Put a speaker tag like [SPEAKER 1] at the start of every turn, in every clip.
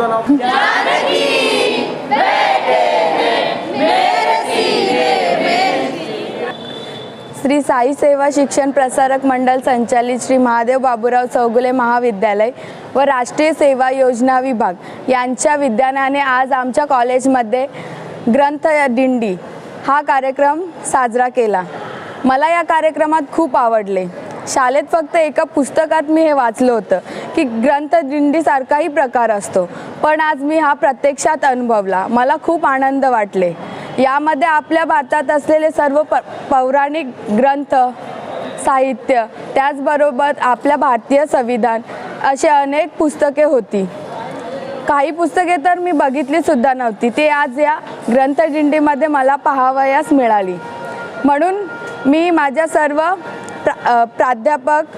[SPEAKER 1] श्री साई सेवा शिक्षण प्रसारक मंडळ संचालित श्री महादेव बाबूराव चौगुले महाविद्यालय व राष्ट्रीय सेवा योजना विभाग यांच्या विद्यानाने आज आमच्या कॉलेजमध्ये ग्रंथ दिंडी हा कार्यक्रम साजरा केला. मला या कार्यक्रमात खूप आवडले. शाळेत फक्त एका पुस्तकात मी हे वाचलं होतं की ग्रंथदिंडीसारखाही प्रकार असतो. पण आज मी हा प्रत्यक्षात अनुभवला. मला खूप आनंद वाटले. यामध्ये आपल्या भारतात असलेले सर्व प पौराणिक ग्रंथ साहित्य त्याचबरोबर आपल्या भारतीय संविधान असे अनेक पुस्तके होती. काही पुस्तके तर मी बघितलीसुद्धा नव्हती. ते आज या ग्रंथदिंडीमध्ये मला पाहावयास मिळाली. म्हणून मी माझ्या सर्व प्रा प्राध्यापक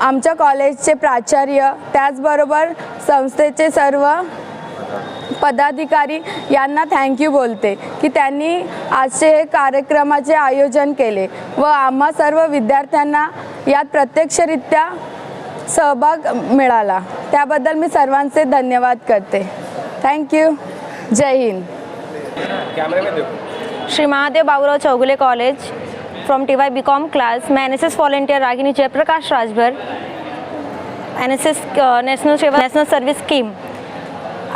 [SPEAKER 1] आमच्या कॉलेजचे प्राचार्य त्याचबरोबर संस्थेचे सर्व पदाधिकारी यांना थँक्यू बोलते की त्यांनी आजचे हे कार्यक्रमाचे आयोजन केले व आम्हा सर्व विद्यार्थ्यांना यात प्रत्यक्षरित्या सहभाग मिळाला. त्याबद्दल मी सर्वांचे धन्यवाद करते. Thank you Jai Hind.
[SPEAKER 2] Shri Mahadev Baburao Chougule college. From T Y B com class मैं N S S volunteer Ragini Jayprakash Rajbhar S national सेवा नेशनल सर्विस स्कीम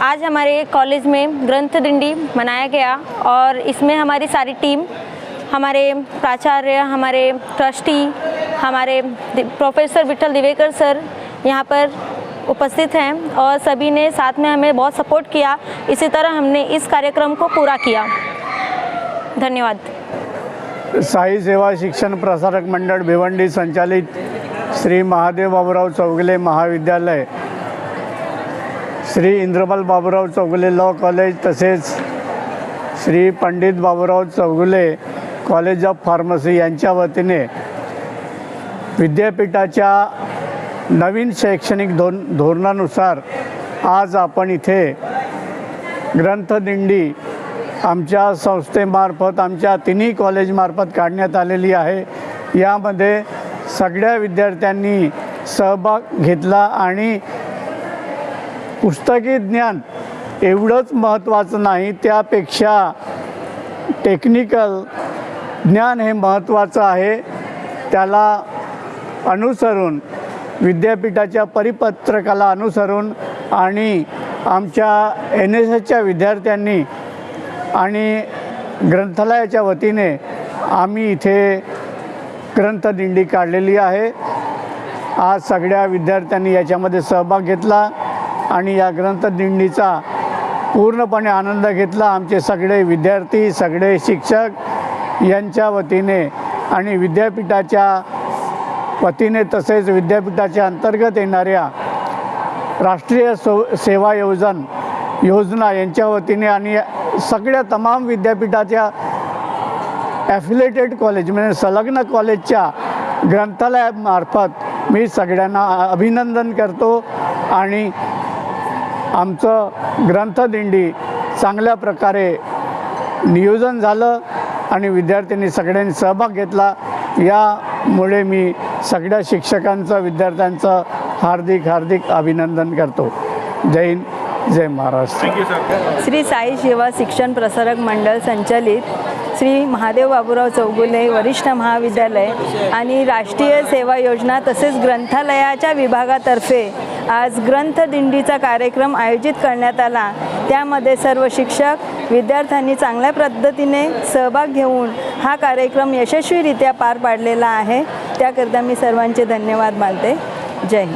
[SPEAKER 2] आज हमारे कॉलेज में ग्रंथ दिंडी मनाया गया और इसमें हमारी सारी टीम हमारे प्राचार्य, हमारे ट्रस्टी हमारे प्रोफेसर विठल दिवेकर सर यहाँ पर उपस्थित हैं और सभी ने साथ में हमें बहुत सपोर्ट किया। इसी तरह हमने इस कार्यक्रम को पूरा किया। धन्यवाद।
[SPEAKER 3] साई सेवा शिक्षण प्रसारक मंडळ भिवंडी संचालित श्री महादेव बाबूराव चौगले महाविद्यालय. श्री इंद्रपाल बाबूराव चौगले लॉ कॉलेज तसेच Shri Pandit Baburao Chougule college of pharmacy यांच्या वतीने विद्यापीठाच्या नवीन शैक्षणिक धोर धोरणानुसार आज आपण इथे ग्रंथदिंडी आमच्या संस्थेमार्फत आमच्या तिन्ही कॉलेजमार्फत काढण्यात आलेली आहे. यामध्ये सगळ्या विद्यार्थ्यांनी सहभाग घेतला आणि पुस्तकी ज्ञान एवढंच महत्त्वाचं नाही त्यापेक्षा टेक्निकल ज्ञान हे महत्त्वाचं आहे. त्याला अनुसरून विद्यापीठाच्या परिपत्रकाला अनुसरून आणि आमच्या एन एस एसच्या विद्यार्थ्यांनी आणि ग्रंथालयाच्या वतीने आम्ही इथे ग्रंथदिंडी काढलेली आहे. आज सगळ्या विद्यार्थ्यांनी याच्यामध्ये सहभाग घेतला आणि या ग्रंथदिंडीचा पूर्णपणे आनंद घेतला. आमचे सगळे विद्यार्थी सगळे शिक्षक यांच्या वतीने आणि विद्यापीठाच्या वतीने तसेच विद्यापीठाच्या अंतर्गत येणाऱ्या राष्ट्रीय सो सेवा योजन योजना यांच्या वतीने आणि सगळ्या तमाम विद्यापीठाच्या ॲफिलेटेड कॉलेज म्हणजे संलग्न कॉलेजच्या ग्रंथालयामार्फत मी सगळ्यांना अभिनंदन करतो आणि आमचं ग्रंथदिंडी चांगल्या प्रकारे नियोजन झालं आणि विद्यार्थ्यांनी सगळ्यांनी सहभाग घेतला. यामुळे मी सगळ्या शिक्षकांचं विद्यार्थ्यांचं हार्दिक हार्दिक अभिनंदन करतो. जय हिंद. जय महाराष्ट्र.
[SPEAKER 1] श्री साई सेवा शिक्षण प्रसारक मंडळ संचालित श्री महादेव बाबूराव चौगुले वरिष्ठ महाविद्यालय आणि राष्ट्रीय सेवा योजना तसेच ग्रंथालयाच्या विभागातर्फे आज ग्रंथदिंडीचा कार्यक्रम आयोजित करण्यात आला. त्यामध्ये सर्व शिक्षक विद्यार्थ्यांनी चांगल्या पद्धतीने सहभाग घेऊन हा कार्यक्रम यशस्वीरित्या पार पाडलेला आहे. त्याकरिता मी सर्वांचे धन्यवाद मानते. जय हिंद.